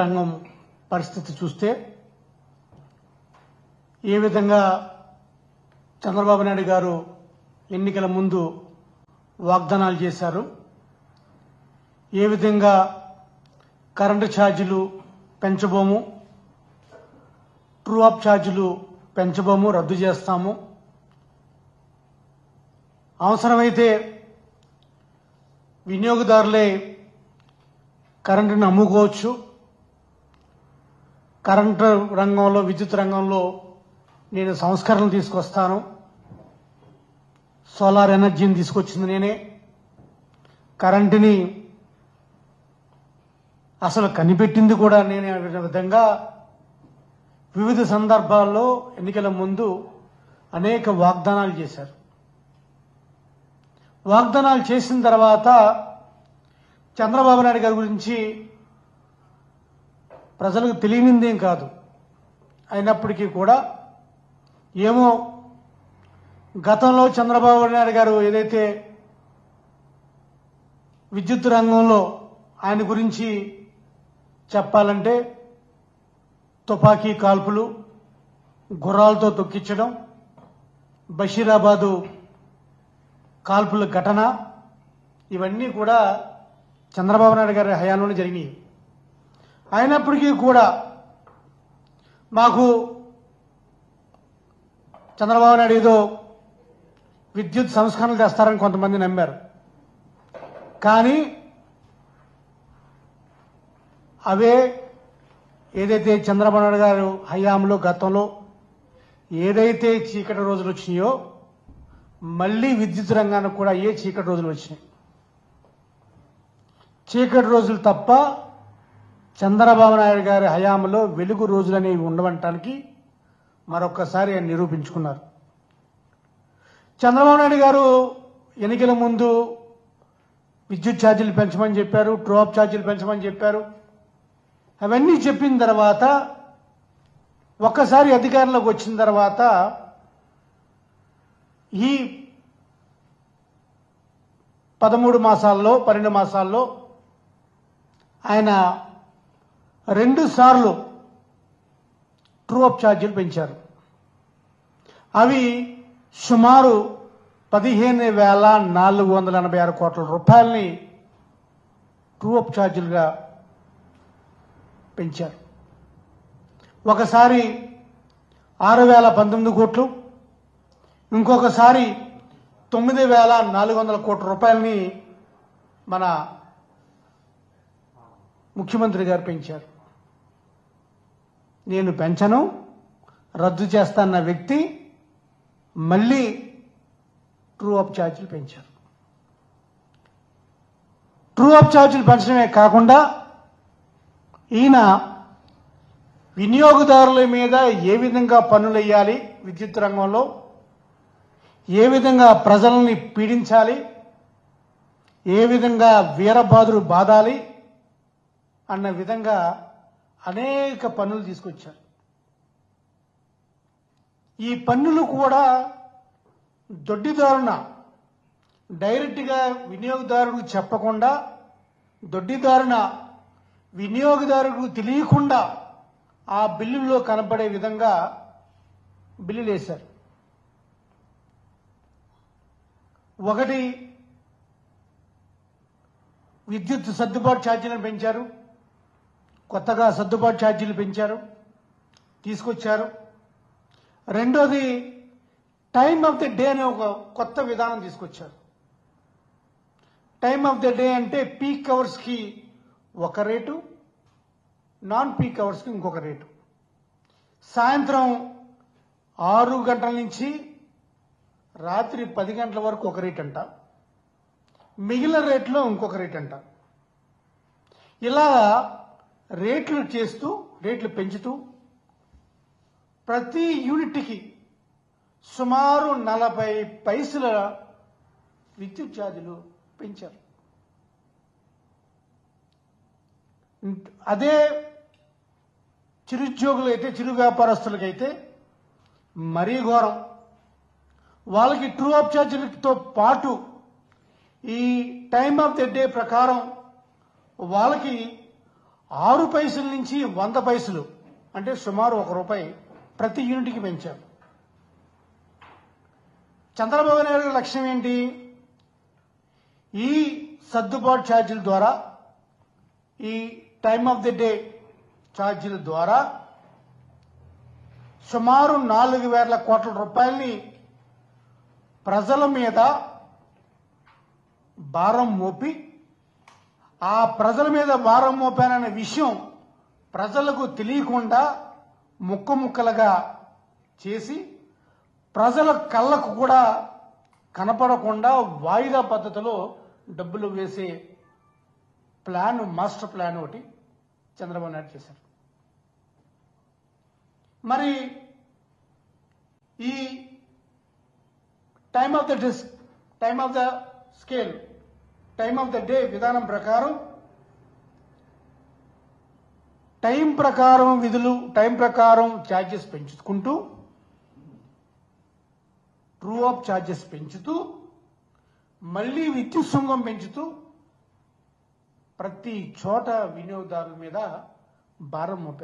రంగం పరిస్థితి చూస్తే ఏ విధంగా చంద్రబాబు నాయుడు గారు ఎన్నికల ముందు వాగ్దానాలు చేశారు ఏ విధంగా కరెంటు ఛార్జీలు పెంచబోము ట్రూ అప్ ఛార్జీలు పెంచబోము రద్దు చేస్తాము. అవసరమైతే వినియోగదారులే కరెంటును అమ్ముకోవచ్చు. కరెంటు రంగంలో విద్యుత్ రంగంలో నేను సంస్కరణలు తీసుకొస్తాను. సోలార్ ఎనర్జీని తీసుకొచ్చింది నేనే. కరెంటుని అసలు కనిపెట్టింది కూడా నేనే అనే విధంగా వివిధ సందర్భాల్లో ఎన్నికల ముందు అనేక వాగ్దానాలు చేశారు. వాగ్దానాలు చేసిన తర్వాత చంద్రబాబు నాయుడు గారి గురించి ప్రజలకు తెలియనిందేం కాదు. అయినప్పటికీ కూడా ఏమో గతంలో చంద్రబాబు నాయుడు గారు ఏదైతే విద్యుత్ రంగంలో ఆయన గురించి చెప్పాలంటే తుపాకీ కాల్పులు గుర్రాలతో తొక్కించడం బషీరాబాదు కాల్పుల ఘటన ఇవన్నీ కూడా చంద్రబాబు నాయుడు గారి హయాంలోనే జరిగినాయి. అయినప్పటికీ కూడా మాకు చంద్రబాబు నాయుడు ఏదో విద్యుత్ సంస్కరణలు తెస్తారని కొంతమంది నమ్మారు. కానీ అవే ఏదైతే చంద్రబాబు నాయుడు గారు హయాంలో గతంలో ఏదైతే చీకటి రోజులు వచ్చినాయో మళ్ళీ విద్యుత్ రంగానికి కూడా ఏ చీకటి రోజులు వచ్చినాయి. చీకటి రోజులు తప్ప చంద్రబాబు నాయుడు గారి హయాంలో వెలుగు రోజులు అనేవి ఉండవటానికి మరొక్కసారి ఆయన నిరూపించుకున్నారు. చంద్రబాబు నాయుడు గారు ఎన్నికల ముందు విద్యుత్ ఛార్జీలు పెంచమని చెప్పారు ట్రోప్ ఛార్జీలు పెంచమని చెప్పారు. అవన్నీ చెప్పిన తర్వాత ఒక్కసారి అధికారంలోకి వచ్చిన తర్వాత ఈ పదమూడు మాసాల్లో పన్నెండు మాసాల్లో ఆయన రెండు సార్లు ట్రూ అప్ ఛార్జీలు పెంచారు. అవి సుమారు పదిహేను వేల నాలుగు వందల ఎనభై ఆరు కోట్ల రూపాయలని ట్రూ అప్ ఛార్జీలుగా పెంచారు. ఒకసారి ఆరు వేల పంతొమ్మిది కోట్లు ఇంకొకసారి తొమ్మిది వేల నాలుగు వందల కోట్ల రూపాయలని మన ముఖ్యమంత్రి గారు పెంచారు. నేను పెంచను రద్దు చేస్తాన్న వ్యక్తి మళ్ళీ ట్రూ అప్ ఛార్జీలు పెంచారు. ట్రూ అప్ ఛార్జీలు పెంచడమే కాకుండా ఈయన వినియోగదారుల మీద ఏ విధంగా పన్నులు వేయాలి విద్యుత్ రంగంలో ఏ విధంగా ప్రజల్ని పీడించాలి ఏ విధంగా వీరబాదులు బాధాలి అన్న విధంగా అనేక పన్నులు తీసుకొచ్చారు. ఈ పన్నులు కూడా దొడ్డిదారున డైరెక్ట్గా వినియోగదారుడికి చెప్పకుండా దొడ్డిదారున వినియోగదారుడికి తెలియకుండా ఆ బిల్లుల్లో కనపడే విధంగా బిల్లులు వేశారు. ఒకటి విద్యుత్ సర్దుబాటు ఛార్జీలను పెంచారు. కొత్తగా సర్దుబాటు ఛార్జీలు పెంచారు తీసుకొచ్చారు. రెండోది టైమ్ ఆఫ్ ది డే అనే ఒక కొత్త విధానం తీసుకొచ్చారు. టైమ్ ఆఫ్ ది డే అంటే పీక్ అవర్స్కి ఒక రేటు నాన్ పీక్ అవర్స్కి ఇంకొక రేటు. సాయంత్రం ఆరు గంటల నుంచి రాత్రి పది గంటల వరకు ఒక రేట్ అంట. మిగిలిన రేట్లో ఇంకొక రేట్ అంట. ఇలా రేట్లు చేస్తూ రేట్లు పెంచుతూ ప్రతి యూనిట్కి సుమారు నలభై పైసల విద్యుత్ ఛార్జీలు పెంచారు. అదే చిరుద్యోగులు అయితే చిరు వ్యాపారస్తులకైతే మరీ ఘోరం. వాళ్ళకి ట్రూ అప్ ఛార్జీలతో పాటు ఈ టైమ్ ఆఫ్ ద డే ప్రకారం వాళ్ళకి ఆరు పైసల నుంచి వంద పైసలు అంటే సుమారు ఒక రూపాయి ప్రతి యూనిట్కి పెంచారు చంద్రబాబు నాయుడు లక్ష్యం ఏంటి? ఈ సర్దుబాటు ఛార్జీల ద్వారా ఈ టైమ్ ఆఫ్ ది డే ఛార్జీల ద్వారా సుమారు నాలుగు వేల కోట్ల రూపాయల్ని ప్రజల మీద భారం మోపి ఆ ప్రజల మీద భారం మోపాననే విషయం ప్రజలకు తెలియకుండా ముక్క ముక్కలుగా చేసి ప్రజల కళ్ళకు కూడా కనపడకుండా వాయిదా పద్ధతిలో డబ్బులు వేసే ప్లాన్ మాస్టర్ ప్లాన్ ఒకటి చంద్రబాబు నాయుడు చేశారు. మరి ఈ time of the disc time of the scale time of the day విధానం ప్రకారం. టైం ప్రకారం విధులు టైం ప్రకారం ఛార్జెస్ పెంచుకుంటూ ట్రూ ఆఫ్ ఛార్జెస్ పెంచుతూ మళ్ళీ విద్యుత్ సుంగం పెంచుతూ ప్రతి చోట వినియోగదారుల మీద భారం మోపారు.